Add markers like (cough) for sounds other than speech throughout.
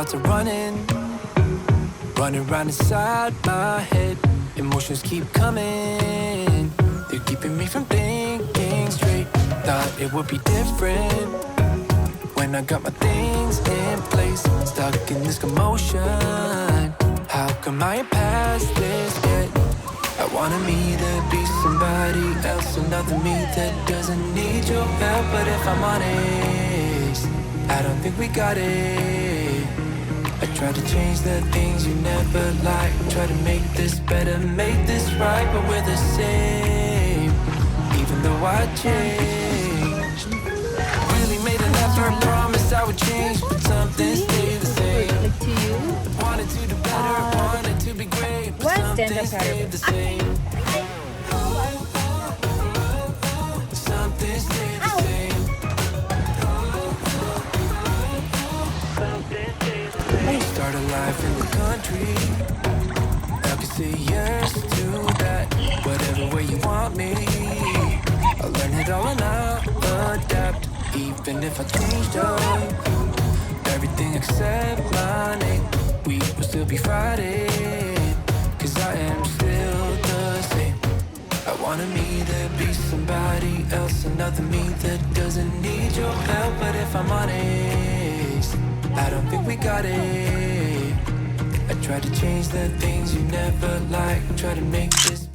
My running, running round inside my head. Emotions keep coming, they're keeping me from thinking straight. Thought it would be different when I got my things in place. Stuck in this commotion. How come I past this yet? I wanted me to be somebody else, another me that doesn't need your help. But if I'm honest, I don't think we got it. Try to change the things you never liked. Try to make this better, make this right, but we're the same. Even though I changed, really made an effort, promised I would change, but something stayed the same. Like? Wanted to do better, wanted to be great, but something stayed the same. I can say yes to that. Whatever way you want me. I'll learn it all and I'll adapt. Even if I changed up everything except my name, we will still be Friday. Cause I am still the same. I wanted me to be somebody else, another me that doesn't need your help. But if I'm honest, I don't think we got it. Tried to change the things you never like. try to make this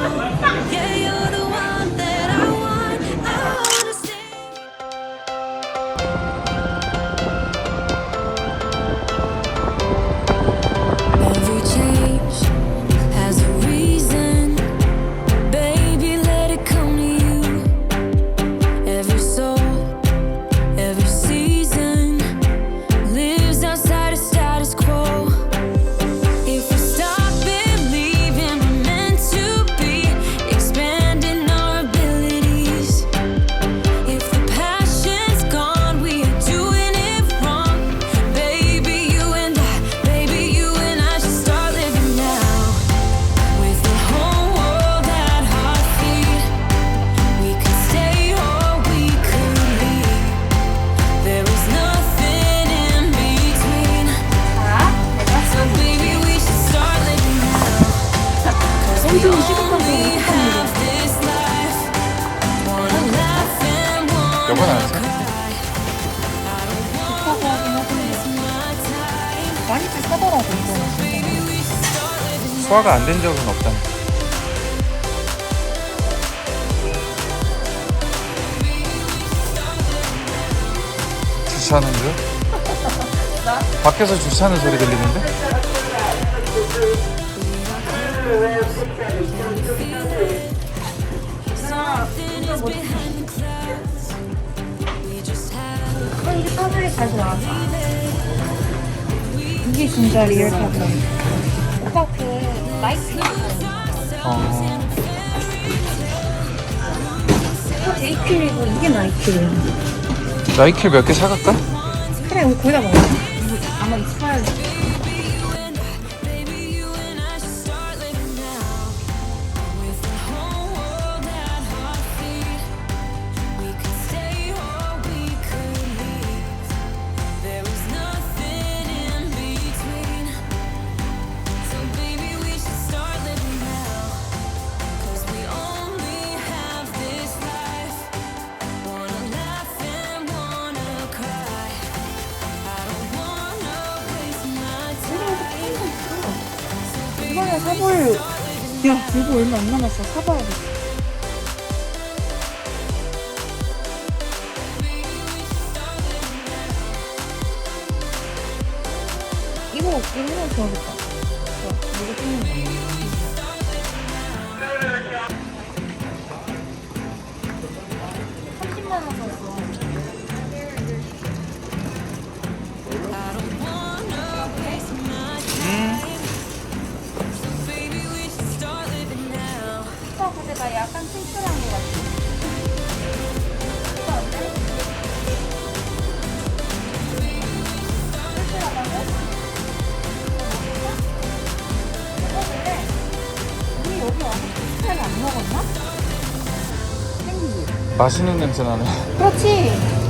Yeah, 소화가 안 된 적은 없다니 주차하는 줄? 밖에서 주차하는 소리 들리는데? 이게 진짜 리얼 타들. 오빠 그 마이크 어. 데이킬이고 이게 나이킬이야 나이킬 몇 개 사갈까? 그래 거기다 먹어 아마 있을 빨리 사볼래. 야, 이거 얼마 안 남았어. 사봐야겠다. 이거, 이거 해놓으면 좋겠다. 맛있는 냄새 나네. 그렇지.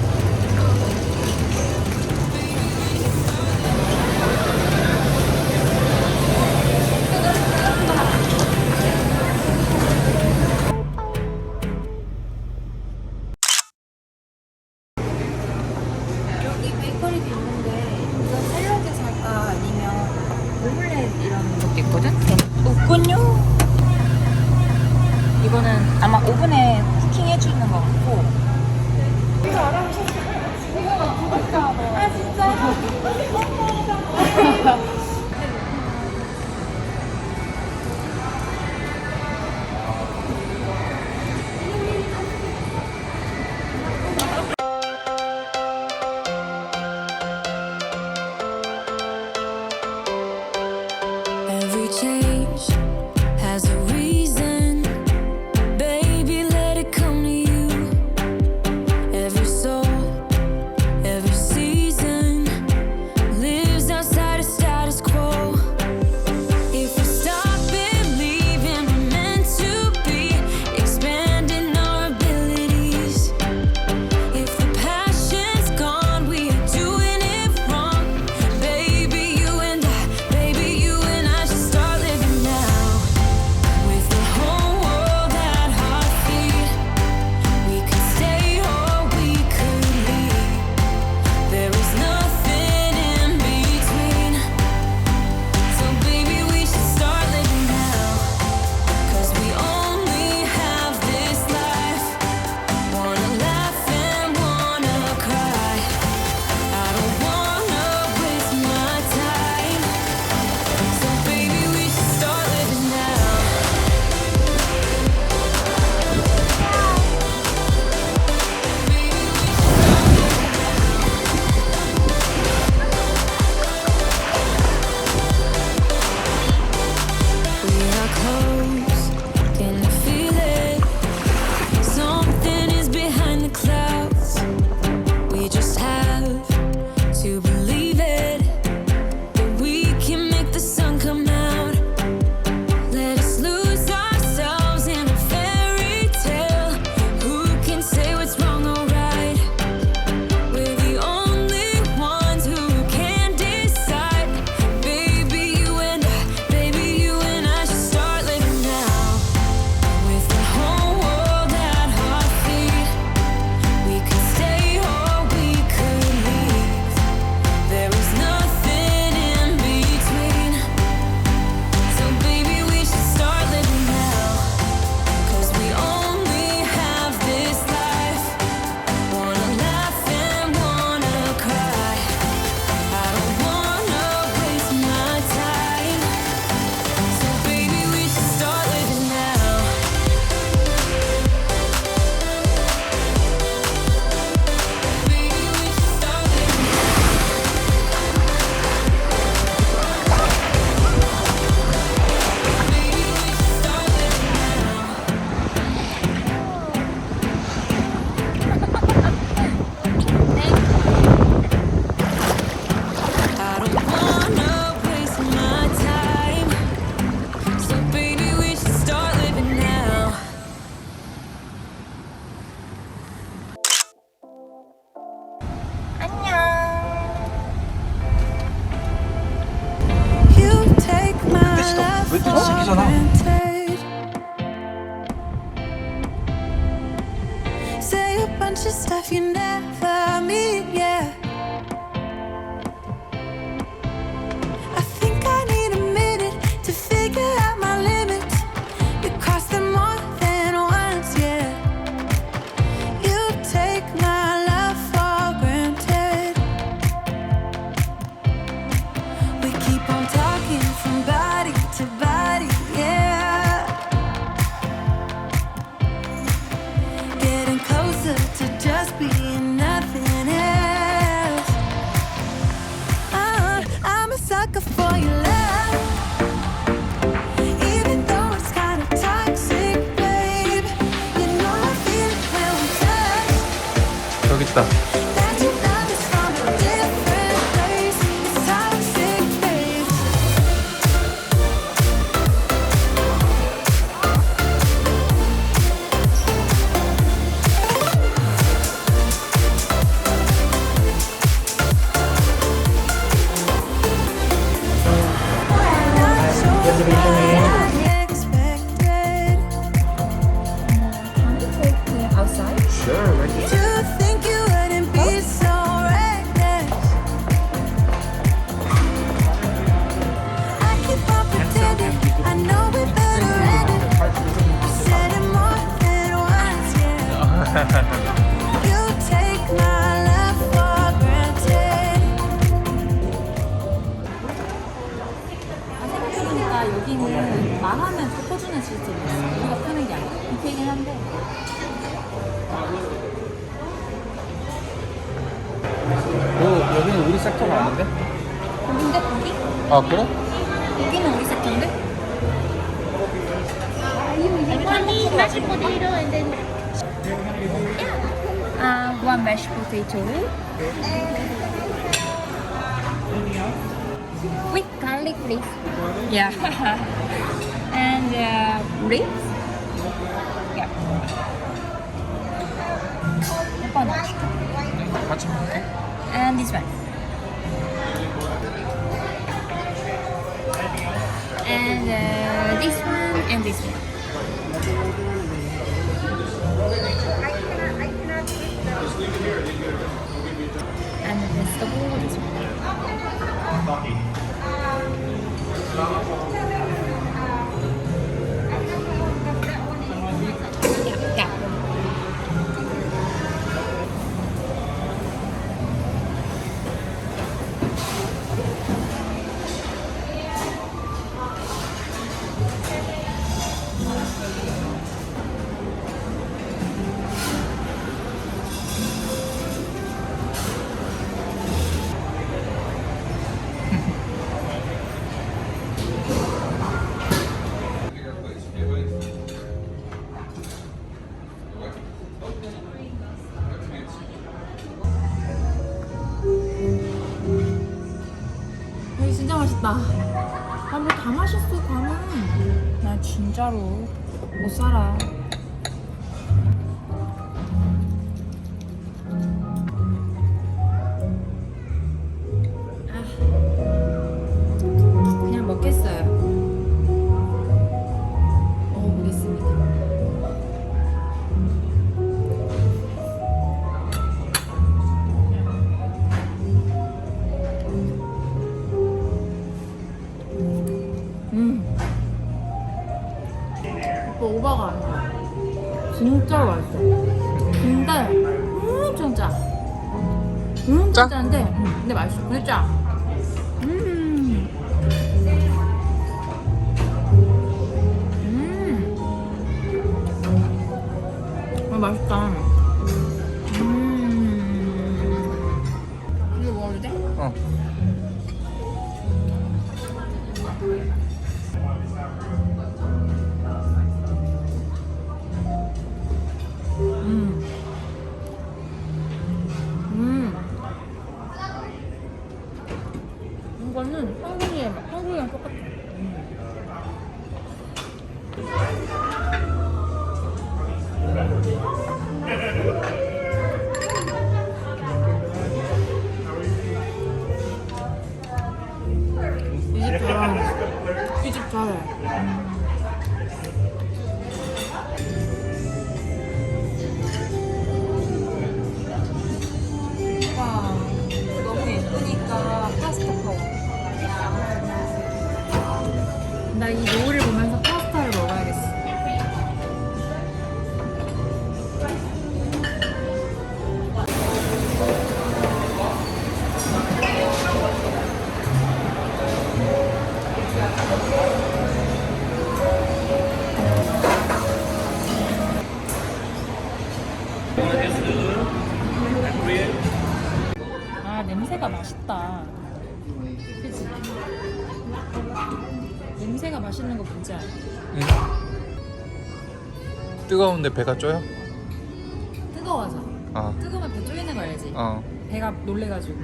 mashed potato with garlic, please. Yeah. (laughs) and uh, ribs. Yeah. And this one. And uh, this one and this one. And this is whole 맛있다. 아, 뭐 다 맛있어, 과는. 나 진짜로 못 살아. 먹어도 돼? 어. 뜨거운데 배가 쪼여? 뜨거워서. 어. 뜨거우면 배 쪼이는 거 알지? 어. 배가 놀래가지고.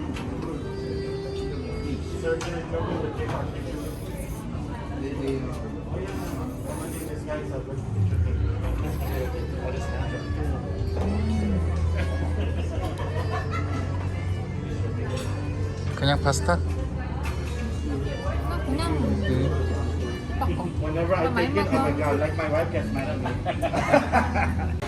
그냥 파스타? Whenever I take it, oh my god, like my wife gets mad at me. (laughs)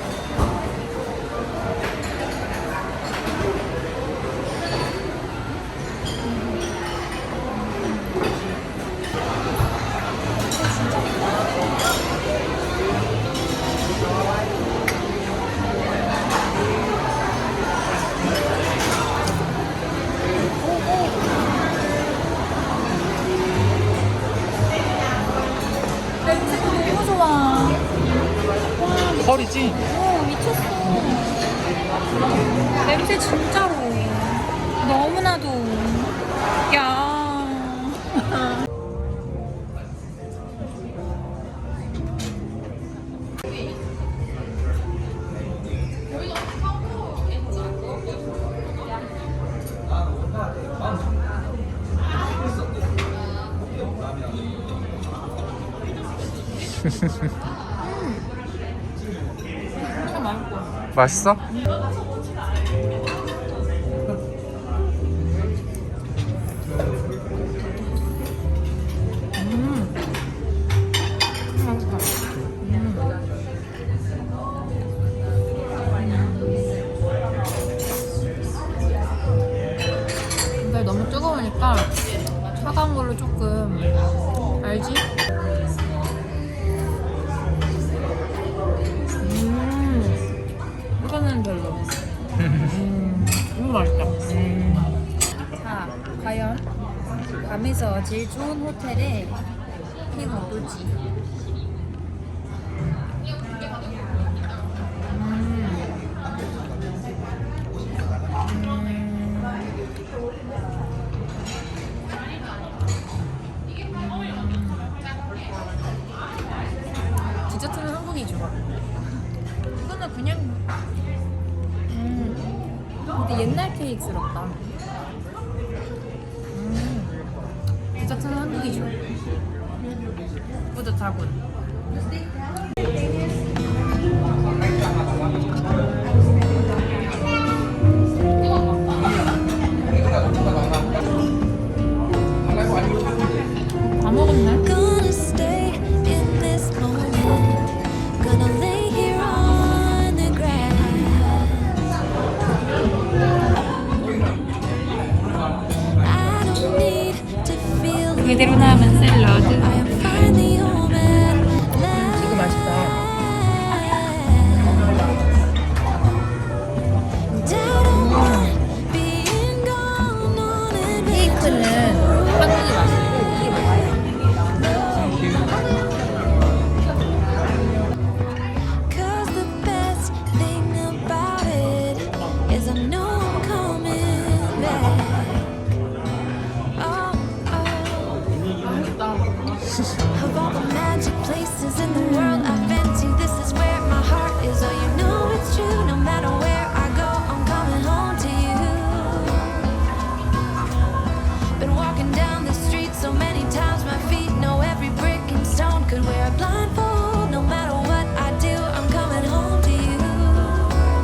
펄이지? 오 미쳤어. 냄새 진짜로. 너무나도. 야. (laughs) 진짜 맛있어. 제일 좋은 호텔의 핑 어떨지 디저트는 한국이 좋아. 이거는 그냥 음 근데 옛날 케이크스럽다. 디저트는 한국이 좋아. 뿌듯하군.